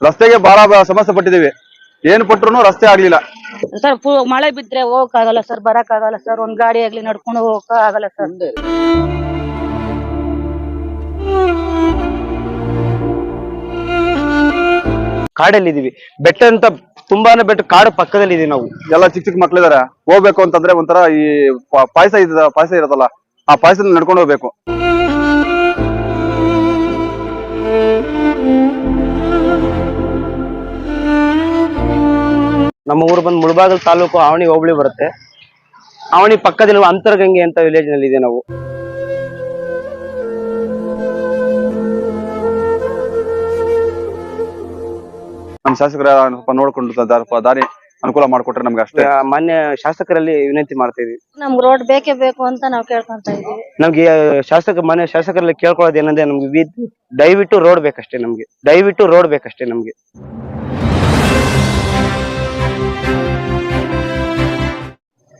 ರಸ್ತೆಗೆ ಬಹಳ ಸಮಸ್ಯೆ ಪಟ್ಟಿದೀವಿ ಏನ್ ಪಟ್ರು ರಸ್ತೆ ಆಗ್ಲಿಲ್ಲ. ಸರ್ ಮಳೆ ಬಿದ್ರೆ ಹೋಗಕ್ ಆಗಲ್ಲ ಸರ್ ಬರಕ್ ಆಗಲ್ಲ ಸರ್ ಒಂದ್ ಗಾಡಿ ಆಗ್ಲಿ ನಡ್ಕೊಂಡು ಹೋಗಕ್ ಆಗಲ್ಲ ಸರ್. ಕಾಡಲ್ಲಿ ಇದೀವಿ ಬೆಟ್ಟ ಅಂತ ತುಂಬಾನೇ ಬೆಟ್ಟ ಕಾಡು ಪಕ್ಕದಲ್ಲಿ ಇದೀವಿ ನಾವು. ಎಲ್ಲ ಚಿಕ್ಕ ಚಿಕ್ಕ ಮಕ್ಳಿದಾರೆ. ಹೋಗ್ಬೇಕು ಅಂತಂದ್ರೆ ಒಂಥರ ಈ ಪ- ಪಾಯಸ ಇದ ಪಾಯಸ ಇರತ್ತಲ್ಲ ಆ ಪಾಯಸದಲ್ಲಿ ನಡ್ಕೊಂಡು ಹೋಗ್ಬೇಕು. ನಮ್ಮ ಊರು ಬಂದು ಮುಳಬಾಗಲ್ ತಾಲೂಕು ಆವಣಿ ಹೋಬಳಿ ಬರುತ್ತೆ. ಆವಣಿ ಪಕ್ಕದಲ್ಲಿ ಅಂತರಗಂಗೆ ಅಂತ ವಿಲೇಜ್ನಲ್ಲಿ ಇದೆ ನಾವು. ನಮ್ಮ ಶಾಸಕರ ಸ್ವಲ್ಪ ನೋಡ್ಕೊಂಡು ದಾರಿ ಅನುಕೂಲ ಮಾಡಿಕೊಟ್ರೆ ನಮ್ಗೆ ಅಷ್ಟೇ. ಆ, ಮಾನ್ಯ ಶಾಸಕರಲ್ಲಿ ವಿನಂತಿ ಮಾಡ್ತಾ ಇದೀವಿ. ನಮ್ಗ್ ರೋಡ್ ಬೇಕೇ ಬೇಕು ಅಂತ ನಾವು ಕೇಳ್ಕೊಂತ ಇದೀವಿ. ನಮ್ಗೆ ಆ, ಶಾಸಕ ಮಾನ್ಯ ಶಾಸಕರಲ್ಲಿ ಕೇಳ್ಕೊಳ್ಳೋದು ಏನಂದ್ರೆ ನಮ್ಗೆ ವಿ- ದಯವಿಟ್ಟು ರೋಡ್ ಬೇಕಷ್ಟೇ ನಮ್ಗೆ. ದಯವಿಟ್ಟು ರೋಡ್ ಬೇಕಷ್ಟೇ ನಮ್ಗೆ.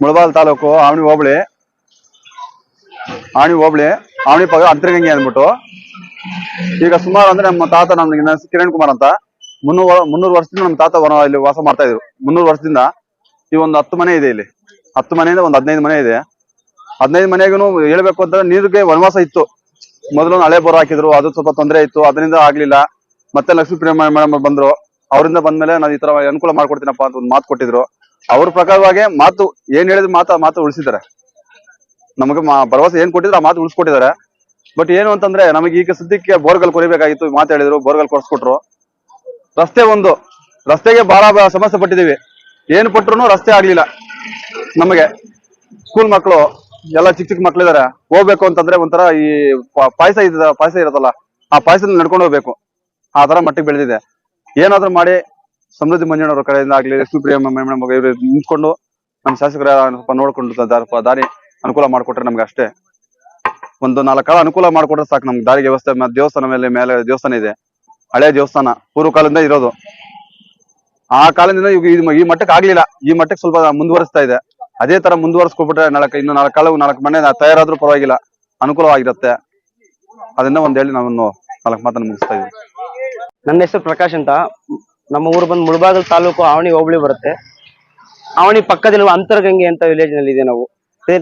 ಮುಳಬಾಲ್ ತಾಲೂಕು ಆವಣಿ ಹೋಬಳಿ. ಆವಣಿ ಹೋಬಳಿ, ಆವಣಿ ಪಗ ಅಂತರಗಂಗೆ ಅಂದ್ಬಿಟ್ಟು. ಈಗ ಸುಮಾರು ಅಂದ್ರೆ ನಮ್ಮ ತಾತ ನಮ್ಗೆ ಕಿರಣ್ ಕುಮಾರ್ ಅಂತ. ಮುನ್ನೂರು ಮುನ್ನೂರು ವರ್ಷದಿಂದ ನಮ್ಮ ತಾತ ಇಲ್ಲಿ ವಾಸ ಮಾಡ್ತಾ ಇದ್ರು. ಮುನ್ನೂರು ವರ್ಷದಿಂದ ಈ ಒಂದು ಹತ್ತು ಮನೆ ಇದೆ ಇಲ್ಲಿ. ಹತ್ತು ಮನೆಯಿಂದ ಒಂದು ಹದಿನೈದು ಮನೆ ಇದೆ. ಹದಿನೈದು ಮನೆಗೂ ಹೇಳ್ಬೇಕು ಅಂತ ನೀರಿಗೆ ವನವಾಸ ಇತ್ತು. ಮೊದಲು ಹಳೆ ಬೋರ್ ಹಾಕಿದ್ರು, ಅದು ಸ್ವಲ್ಪ ತೊಂದರೆ ಇತ್ತು, ಅದರಿಂದ ಆಗ್ಲಿಲ್ಲ. ಮತ್ತೆ ಲಕ್ಷ್ಮೀ ಪ್ರಿಯ ಮೇಡಮ್ ಬಂದ್ರು. ಅವರಿಂದ ಬಂದ್ಮೇಲೆ ನಾನು ಈ ತರ ಅನುಕೂಲ ಮಾಡ್ಕೊಡ್ತೀನಪ್ಪ ಅಂತ ಒಂದು ಮಾತು ಕೊಟ್ಟಿದ್ರು. ಅವ್ರ ಪ್ರಕಾರವಾಗಿ ಮಾತು, ಏನ್ ಹೇಳಿದ್ರು ಮಾತು ಮಾತು ಉಳಿಸಿದ್ದಾರೆ. ನಮಗೆ ಭರವಸೆ ಏನ್ ಕೊಟ್ಟಿದ್ರು ಆ ಮಾತು ಉಳಿಸ್ಕೊಟ್ಟಿದ್ದಾರೆ. ಬಟ್ ಏನು ಅಂತಂದ್ರೆ, ನಮಗೆ ಈಗ ಸದ್ಯಕ್ಕೆ ಬೋರ್ಗಲ್ ಕೊರಿಬೇಕಾಗಿತ್ತು, ಮಾತು ಹೇಳಿದ್ರು ಬೋರ್ಗಲ್ ಕೊಡಿಸ್ಕೊಟ್ರು ರಸ್ತೆ ಒಂದು, ರಸ್ತೆಗೆ ಬಹಳ ಸಮಸ್ಯೆ ಪಟ್ಟಿದೀವಿ ಏನ್ ಪಟ್ರು ರಸ್ತೆ ಆಗ್ಲಿಲ್ಲ. ನಮಗೆ ಸ್ಕೂಲ್ ಮಕ್ಕಳು ಎಲ್ಲ ಚಿಕ್ಕ ಚಿಕ್ಕ ಮಕ್ಳಿದಾರೆ ಹೋಗ್ಬೇಕು ಅಂತಂದ್ರೆ ಒಂಥರ ಈ ಪಾಯಸ ಇದ ಪಾಯಸ ಇರತ್ತಲ್ಲ, ಆ ಪಾಯಸದಲ್ಲಿ ನಡ್ಕೊಂಡು ಹೋಗ್ಬೇಕು. ಆ ತರ ಮಟ್ಟಿಗೆ ಬೆಳೆದಿದೆ. ಏನಾದ್ರೂ ಮಾಡಿ ಸಮೃದ್ಧಿ ಮಂಜಣ್ಣವ್ರ ಕಡೆಯಿಂದ ಆಗ್ಲಿ ಲಕ್ಷ್ಮೀ ಪ್ರಿಯ ಮೇಡಮ್ ಇವ್ರು ನಿಂತ್ಕೊಂಡು ನಮ್ಮ ಶಾಸಕರ ಸ್ವಲ್ಪ ನೋಡ್ಕೊಂಡು ದಾರಿ ಅನುಕೂಲ ಮಾಡಿಕೊಟ್ರೆ ನಮ್ಗೆ ಅಷ್ಟೇ. ಒಂದು ನಾಲ್ಕು ಕಾಲ ಅನುಕೂಲ ಮಾಡಿಕೊಟ್ರೆ ಸಾಕು ನಮ್ಗೆ ದಾರಿ ವ್ಯವಸ್ಥೆ ದೇವಸ್ಥಾನ ಮೇಲೆ ಮೇಲೆ ದೇವಸ್ಥಾನ ಇದೆ. ಹಳೆ ದೇವಸ್ಥಾನ, ಪೂರ್ವ ಕಾಲದಿಂದ ಇರೋದು. ಆ ಕಾಲದಿಂದ ಇವಾಗ ಈ ಮಟ್ಟಕ್ಕೆ ಆಗ್ಲಿಲ್ಲ. ಈ ಮಟ್ಟಕ್ಕೆ ಸ್ವಲ್ಪ ಮುಂದುವರಿಸ್ತಾ ಇದೆ. ಅದೇ ತರ ಮುಂದುವರಿಸ್ಕೊಬಿಟ್ರೆ ನಾಲ್ಕು, ಇನ್ನು ನಾಲ್ಕು ಕಾಲ ನಾಲ್ಕು ಮನೆ ತಯಾರಾದ್ರೂ ಪರವಾಗಿಲ್ಲ. ಅನುಕೂಲವಾಗಿರುತ್ತೆ. ಅದನ್ನ ಒಂದ್ ಹೇಳಿ ನಾವು ನಾಲ್ಕು ಮಾತನ್ನು ಮುಗಿಸ್ತಾ ಇದ್ದೀವಿ. ನನ್ನ ಹೆಸರು ಪ್ರಕಾಶ್ ಅಂತ. ನಮ್ಮ ಊರು ಬಂದು ಮುಳಬಾಗಲ್ ತಾಲೂಕು ಆವಣಿ ಹೋಬಳಿ ಬರುತ್ತೆ. ಆವಣಿ ಪಕ್ಕದಲ್ಲಿರುವ ಅಂತರಗಂಗೆ ಅಂತ ವಿಲೇಜ್ನಲ್ಲಿ ಇದೆ ನಾವು.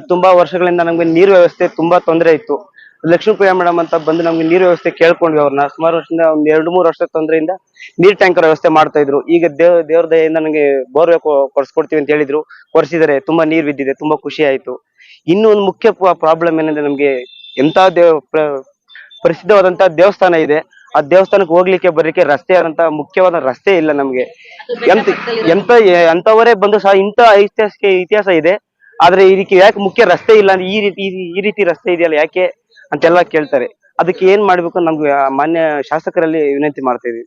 ತುಂಬಾ ವರ್ಷಗಳಿಂದ ನಮ್ಗೆ ನೀರು ವ್ಯವಸ್ಥೆ ತುಂಬಾ ತೊಂದರೆ ಇತ್ತು. ಲಕ್ಷ್ಮೀಪ್ರಿಯ ಮೇಡಮ್ ಅಂತ ಬಂದು ನಮ್ಗೆ ನೀರು ವ್ಯವಸ್ಥೆ ಕೇಳ್ಕೊಂಡ್ವಿ ಅವ್ರನ್ನ. ಸುಮಾರು ವರ್ಷದಿಂದ ಒಂದ್ ಎರಡು ಮೂರು ವರ್ಷದ ತೊಂದರೆಯಿಂದ ನೀರ್ ಟ್ಯಾಂಕರ್ ವ್ಯವಸ್ಥೆ ಮಾಡ್ತಾ ಇದ್ರು. ಈಗ ದೇವ್, ದೇವ್ರ ದಯೆಯಿಂದ ನನಗೆ ಬೋರ್ವೆ ಕೊಡ್ಸ್ಕೊಡ್ತೀವಿ ಅಂತ ಹೇಳಿದ್ರು. ಕೊರ್ಸಿದರೆ, ತುಂಬಾ ನೀರ್ ಬಿದ್ದಿದೆ, ತುಂಬಾ ಖುಷಿ ಆಯ್ತು. ಇನ್ನೂ ಒಂದು ಮುಖ್ಯ ಪ್ರಾಬ್ಲಮ್ ಏನಂದ್ರೆ ನಮ್ಗೆ ಎಂತ ದೇವ್, ಪ್ರ- ಪ್ರಸಿದ್ಧವಾದಂತ ದೇವಸ್ಥಾನ ಇದೆ. ಆ ದೇವಸ್ಥಾನಕ್ಕೆ ಹೋಗ್ಲಿಕ್ಕೆ ಬರ್ಲಿಕ್ಕೆ ರಸ್ತೆ ಅಂತ ಮುಖ್ಯವಾದ ರಸ್ತೆ ಇಲ್ಲ ನಮ್ಗೆ. ಎಂತ ಎಂತ ಎಂತವರೇ ಬಂದು ಸಹ ಇಂತ ಐತಿಹಾಸಿಕ ಇತಿಹಾಸ ಇದೆ. ಆದ್ರೆ ಇದಕ್ಕೆ ಯಾಕೆ ಮುಖ್ಯ ರಸ್ತೆ ಇಲ್ಲ ಅಂದ್ರೆ ಈ ರೀತಿ ಈ- ರೀತಿ ರಸ್ತೆ ಇದೆಯಲ್ಲ ಯಾಕೆ ಅಂತೆಲ್ಲ ಕೇಳ್ತಾರೆ. ಅದಕ್ಕೆ ಏನ್ ಮಾಡ್ಬೇಕು ನಮ್ಗೆ ಮಾನ್ಯ ಶಾಸಕರಲ್ಲಿ ವಿನಂತಿ ಮಾಡ್ತಾ ಇದೀವಿ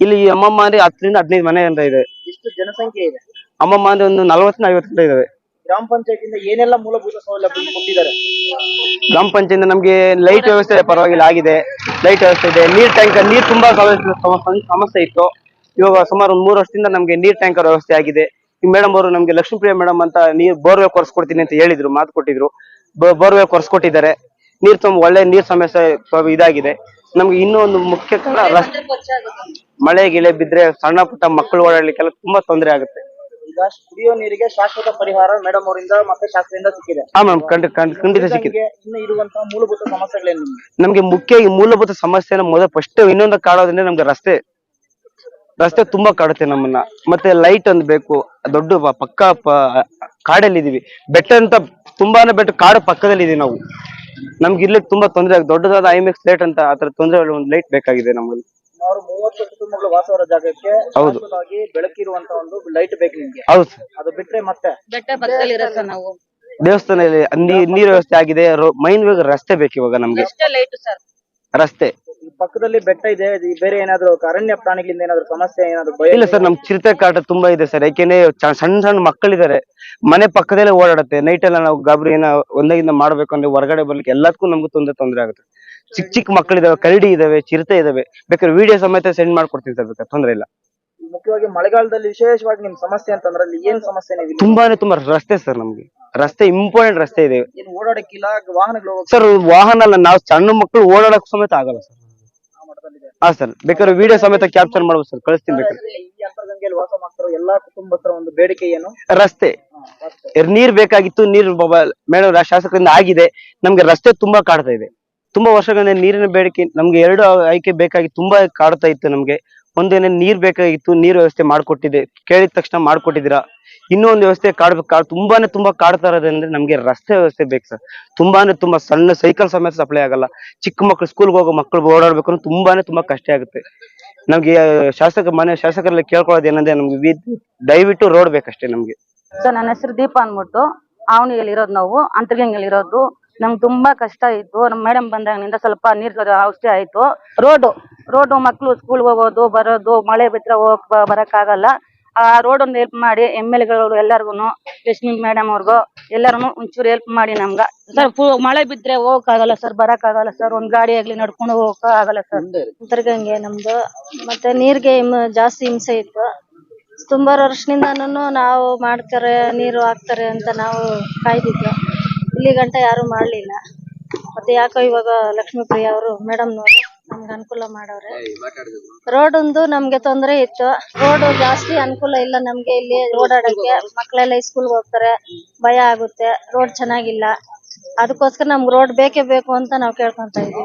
ಇಲ್ಲಿ? ಅಮ್ಮಮ್ಮ ಅಂದ್ರೆ ಹತ್ತರಿಂದ ಹದಿನೈದು ಮನೆ ಅಂತ ಇದೆ ಜನಸಂಖ್ಯೆ ಇದೆ? ಅಮ್ಮಮ್ಮ ಅಂದ್ರೆ ಒಂದು ನಲವತ್ತರಿಂದ ಐವತ್ತು ಇದಾವೆ. ಗ್ರಾಮ ಪಂಚಾಯತಿಯಿಂದ ಏನೆಲ್ಲ ಮೂಲಭೂತ ಸೌಲಭ್ಯ ಕೊಟ್ಟಿದ್ದಾರೆ? ಗ್ರಾಮ ಪಂಚಾಯತ್ ನಮ್ಗೆ ಲೈಟ್ ವ್ಯವಸ್ಥೆ ಪರವಾಗಿಲ್ಲ ಆಗಿದೆ. ಲೈಟ್ ವ್ಯವಸ್ಥೆ ಇದೆ. ನೀರ್ ಟ್ಯಾಂಕರ್ ನೀರ್ ತುಂಬಾ ಸಮಸ್ಯೆ ಸಮಸ್ಯೆ ಇತ್ತು. ಇವಾಗ ಸುಮಾರು ಒಂದ್ ಮೂರು ವರ್ಷದಿಂದ ನಮ್ಗೆ ನೀರ್ ಟ್ಯಾಂಕರ್ ವ್ಯವಸ್ಥೆ ಆಗಿದೆ. ಈ ಮೇಡಮ್ ಅವರು ನಮ್ಗೆ ಲಕ್ಷ್ಮೀಪ್ರಿಯ ಮೇಡಮ್ ಅಂತ ನೀರ್ ಬೋರ್ವೆಲ್ ಕೊರ್ಸ್ಕೊಡ್ತೀನಿ ಅಂತ ಹೇಳಿದ್ರು ಮಾತು ಕೊಟ್ಟಿದ್ರು. ಬೋರ್ವೆಲ್ ಕೊರ್ಸ್ಕೊಟ್ಟಿದ್ದಾರೆ. ನೀರ್ ತುಂಬ ಒಳ್ಳೆ ನೀರ್ ಸಮಸ್ಯೆ ಇದಾಗಿದೆ. ನಮ್ಗೆ ಇನ್ನೂ ಒಂದು ಮುಖ್ಯ ಕಾರಣ ರಸ್ತೆ ಮಳೆ ಗಿಳೆ ಬಿದ್ರೆ ಸಣ್ಣ ಪುಟ್ಟ ಮಕ್ಕಳು ಓಡಾಡ್ಲಿಕ್ಕೆಲ್ಲ ತುಂಬಾ ತೊಂದರೆ ಆಗುತ್ತೆ. ಈಗ ಕುಡಿಯೋ ನೀರಿಗೆ ಶಾಶ್ವತ ಪರಿಹಾರ ಮೇಡಮ್ ಅವರಿಂದ ಮತ್ತೆ ಶಾಸ್ತ್ರದಿಂದ ಸಿಕ್ಕಿದೆ. ಹಾ ಮ್ಯಾಮ್ ಖಂಡಿತ ಖಂಡಿತ- ಖಂಡಿತ ಸಿಕ್ಕಿದೆ. ಇನ್ನು ಇರುವಂತಹ ಮೂಲಭೂತ ಸಮಸ್ಯೆಗಳೇನು? ನಿಮ್ಗೆ? ನಮ್ಗೆ ಮುಖ್ಯ ಈ ಮೂಲಭೂತ ಸಮಸ್ಯೆನ ಮೊದಲು ಫಸ್ಟ್ ಇನ್ನೊಂದು ಕಾಡೋದ್ರಿಂದ ನಮ್ಗೆ ರಸ್ತೆ. ರಸ್ತೆ ತುಂಬಾ ಕಾಡುತ್ತೆ ನಮ್ಮನ್ನ. ಮತ್ತೆ ಲೈಟ್ ಒಂದು ಬೇಕು ದೊಡ್ಡ ಪ- ಪಕ್ಕ ಪ- ಕಾಡಲ್ಲಿ ಇದೀವಿ ಬೆಟ್ಟ ಅಂತ ತುಂಬಾನೇ ಬೆಟ್ಟ ಕಾಡು ಪಕ್ಕದಲ್ಲಿ ಇದೀವಿ ನಾವು. ನಮ್ಗೆ ಇಲ್ಲಿ ತುಂಬಾ ತೊಂದರೆ ಆಗುತ್ತೆ ದೊಡ್ಡದಾದ ಐಮೆಕ್ಸ್ ಲೈಟ್ ಅಂತ ಆತರ ತೊಂದರೆ ಒಂದು ಲೈಟ್ ಬೇಕಾಗಿದೆ ನಮಗೆ ಸುಮಾರು ಮೂವತ್ತು ಕುಟುಂಬಗಳು ವಾಸವರ ಜಾಗಕ್ಕೆ ಹೌದು. ಬೆಳಕಿರುವಂತ ಒಂದು ಲೈಟ್ ಬೇಕು ನಿಮ್ಗೆ. ಹೌದು. ಅದು ಬಿಟ್ರೆ ಮತ್ತೆ? ಬೆಟ್ಟ ನಾವು. ದೇವಸ್ಥಾನ ನೀರ್ ವ್ಯವಸ್ಥೆ ಆಗಿದೆ. ಮೈನ್ ರಸ್ತೆ ಬೇಕು ಇವಾಗ ನಮ್ಗೆ. ಅಷ್ಟೇ ಲೈಟ್ ಸರ್. ರಸ್ತೆ. ಈ ಪಕ್ಕದಲ್ಲಿ ಬೆಟ್ಟ ಇದೆ. ಇದು ಬೇರೆ ಏನಾದ್ರು ಅರಣ್ಯ ಪ್ರಾಣಿಗಳಿಂದ ಏನಾದ್ರು ಸಮಸ್ಯೆ ಏನಾದ್ರು ಭಯ ಇಲ್ಲ ಸರ್ ನಮ್ ಚಿರತೆ ಕಾಟ ತುಂಬಾ ಇದೆ ಸರ್. ಯಾಕೆಂದ್ರೆ ಚ- ಸಣ್ಣ ಸಣ್ಣ ಮಕ್ಕಳಿದ್ದಾರೆ. ಮನೆ ಪಕ್ಕದಲ್ಲೇ ಓಡಾಡುತ್ತೆ. ನೈಟ್ ಎಲ್ಲ ನಾವು ಗಾಬರಿ ಏನೋ ಒಂದಾಗಿಂದ ಮಾಡ್ಬೇಕು ಅಂದ್ರೆ ಹೊರಗಡೆ ಬರ್ಲಿಕ್ಕೆ ಎಲ್ಲದಕ್ಕೂ ನಮ್ಗೆ ತೊಂದರೆ ತೊಂದರೆ ಆಗುತ್ತೆ. ಚಿಕ್ಕ ಚಿಕ್ಕ ಮಕ್ಕಳಿದಾವೆ ಕರಡಿ ಇದಾವೆ ಚಿರತೆ ಇದಾವೆ. ಬೇಕಾದ್ರೆ ವಿಡಿಯೋ ಸಮೇತ ಸೆಂಡ್ ಮಾಡ್ಕೊಡ್ತೀವಿ ಸರ್ ಬೇಕಾದ್ರೆ ತೊಂದ್ರೆ ಇಲ್ಲ. ಮುಖ್ಯವಾಗಿ ಮಳೆಗಾಲದಲ್ಲಿ ವಿಶೇಷವಾಗಿ ನಿಮ್ ಸಮಸ್ಯೆ ಅಂತಂದ್ರೆ ಅಲ್ಲಿ ಏನ್ ಸಮಸ್ಯೆ ತುಂಬಾನೇ ತುಂಬಾ ರಸ್ತೆ ಸರ್ ನಮ್ಗೆ. ರಸ್ತೆ ಇಂಪಾರ್ಟೆಂಟ್ ರಸ್ತೆ ಇದೆ. ಏನು ಓಡಾಡಕ್ಕಿಲ್ಲ ವಾಹನಗಳು ಸರ್ ವಾಹನ ಅಲ್ಲ ನಾವು ಸಣ್ಣ ಮಕ್ಕಳು ಓಡಾಡಕ್ ಸಮೇತ ಆಗಲ್ಲ ಸರ್. ಆ ಮಟ್ಟದಲ್ಲಿದೆ. ಹಾ ಸರ್ ಬೇಕಾದ್ರೆ ವಿಡಿಯೋ ಸಮೇತ ಕ್ಯಾಪ್ಚರ್ ಮಾಡ್ಬೋದು ಸರ್ ಕಳಿಸ್ತೀನಿ ಬೇಕಾದ್ರೆ. ಈ ಅಂತರ್ಗಂಗೆಯಲ್ಲಿ ವಾಸ ಮಾಡ್ತಿರೋ ಎಲ್ಲಾ ಕುಟುಂಬಸ್ಥರ ಒಂದು ಬೇಡಿಕೆ ಏನು? ರಸ್ತೆ. ಎರ್- ನೀರ್ ಬೇಕಾಗಿತ್ತು ನೀರ್ ಮೇಡಮ್ ಶಾಸಕರಿಂದ ಆಗಿದೆ. ನಮ್ಗೆ ರಸ್ತೆ ತುಂಬಾ ಕಾಡ್ತಾ ಇದೆ. ತುಂಬಾ ವರ್ಷಗಳಿಂದ ನೀರಿನ ಬೇಡಿಕೆ, ನಮ್ಗೆ ಎರಡು ಆಯ್ಕೆ ಬೇಕಾಗಿ ತುಂಬಾ ಕಾಡ್ತಾ ಇತ್ತು ನಮ್ಗೆ. ಒಂದೇನೆ ನೀರ್ ಬೇಕಾಗಿತ್ತು, ನೀರ್ ವ್ಯವಸ್ಥೆ ಮಾಡ್ಕೊಟ್ಟಿದೆ ಕೇಳಿದ ತಕ್ಷಣ ಮಾಡ್ಕೊಟ್ಟಿದ್ದೀರಾ? ಇನ್ನೂ ಒಂದು ವ್ಯವಸ್ಥೆ ಕಾಡ್ ತುಂಬಾನೇ ತುಂಬಾ ಕಾಡ್ತಾ ಇರೋದಂದ್ರೆ ನಮ್ಗೆ ರಸ್ತೆ ವ್ಯವಸ್ಥೆ ಬೇಕು ಸರ್. ತುಂಬಾನೇ ತುಂಬಾ ಸಣ್ಣ ಸೈಕಲ್ ಸಮೇತ ಸಪ್ಲೈ ಆಗಲ್ಲ. ಚಿಕ್ಕ ಮಕ್ಳು ಸ್ಕೂಲ್ಗೆ ಹೋಗೋ ಮಕ್ಕಳು ಓಡಾಡ್ಬೇಕು ಅಂದ್ರೆ ತುಂಬಾನೇ ತುಂಬಾ ಕಷ್ಟ ಆಗುತ್ತೆ. ನಮ್ಗೆ ಶಾಸಕ, ಮನೆ ಶಾಸಕರಲ್ಲಿ ಕೇಳ್ಕೊಳ್ಳೋದು ಏನಂದ್ರೆ ನಮ್ಗೆ ದಯವಿಟ್ಟು ರೋಡ್ ಬೇಕಷ್ಟೇ ನಮ್ಗೆ. ಸರ್, ನನ್ನ ಹೆಸರು ದೀಪ ಅನ್ಬಿಟ್ಟು ಅವನಿಗೆ ಇರೋದು ನಾವು ಅಂತರ್ಗಂಗೆಯಲ್ಲಿ ಇರೋದು ನಮ್ಗೆ ತುಂಬಾ ಕಷ್ಟ ಇತ್ತು ನಮ್ಮ ಮೇಡಮ್ ಬಂದಾಗಿನಿಂದ ಸ್ವಲ್ಪ ನೀರ್ ಔಷಧಿ ಆಯ್ತು. ರೋಡ್ ರೋಡು ಮಕ್ಕಳು ಸ್ಕೂಲ್ಗೆ ಹೋಗೋದು ಬರೋದು ಮಳೆ ಬಿದ್ರೆ ಹೋಗಕ್ ಬರಕ್ ಬರಕ್ಕಾಗಲ್ಲ. ಆ ರೋಡ್ ಒಂದು ಹೆಲ್ಪ್ ಮಾಡಿ ಎಂ ಎಲ್ ಎಗಳು ಎಲ್ಲರಿಗೂ ರಶ್ಮಿ ಮೇಡಮ್ ಅವ್ರಿಗೂ ಎಲ್ಲರೂ ಒಂಚೂರು ಹೆಲ್ಪ್ ಮಾಡಿ ನಮ್ಗ. ಸರ್ ಮಳೆ ಬಿದ್ರೆ ಹೋಗಕ್ಕಾಗಲ್ಲ ಸರ್ ಬರಕ್ಕಾಗಲ್ಲ ಸರ್. ಒಂದ್ ಗಾಡಿ ಆಗ್ಲಿ ನಡ್ಕೊಂಡು ಹೋಗಕ್ ಆಗಲ್ಲ ಸರ್ ಅಂತರ್ಗಂಗೆ ನಮ್ದು. ಮತ್ತೆ ನೀರ್ಗೆ ಜಾಸ್ತಿ ಹಿಂಸೆ ಇತ್ತು. ತುಂಬಾ ವರ್ಷದಿಂದನೂ ನಾವು ಮಾಡ್ತಾರೆ ನೀರು ಹಾಕ್ತಾರೆ ಅಂತ ನಾವು ಕಾಯ್ದಿದ್ವಿ ಇಲ್ಲಿ ಗಂಟ ಯಾರು ಮಾಡ್ಲಿಲ್ಲ. ಮತ್ತೆ ಯಾಕೋ ಇವಾಗ ಲಕ್ಷ್ಮೀಪ್ರಿಯ ಅವರು ಮೇಡಮ್ನವರು ನಮ್ಗೆ ಅನುಕೂಲ ಮಾಡವ್ರೆ. ರೋಡ್ ಒಂದು ನಮ್ಗೆ ತೊಂದರೆ ಇತ್ತು. ರೋಡ್ ಜಾಸ್ತಿ ಅನುಕೂಲ ಇಲ್ಲ ನಮ್ಗೆ ಇಲ್ಲಿ ಓಡಾಡಕ್ಕೆ ಮಕ್ಕಳೆಲ್ಲ ಸ್ಕೂಲ್ಗೆ ಹೋಗ್ತಾರೆ. ಭಯ ಆಗುತ್ತೆ. ರೋಡ್ ಚೆನ್ನಾಗಿಲ್ಲ. ಅದಕ್ಕೋಸ್ಕರ ನಮ್ಗೆ ರೋಡ್ ಬೇಕೇ ಬೇಕು ಅಂತ ನಾವು ಕೇಳ್ಕೊಂತ ಇದೀವಿ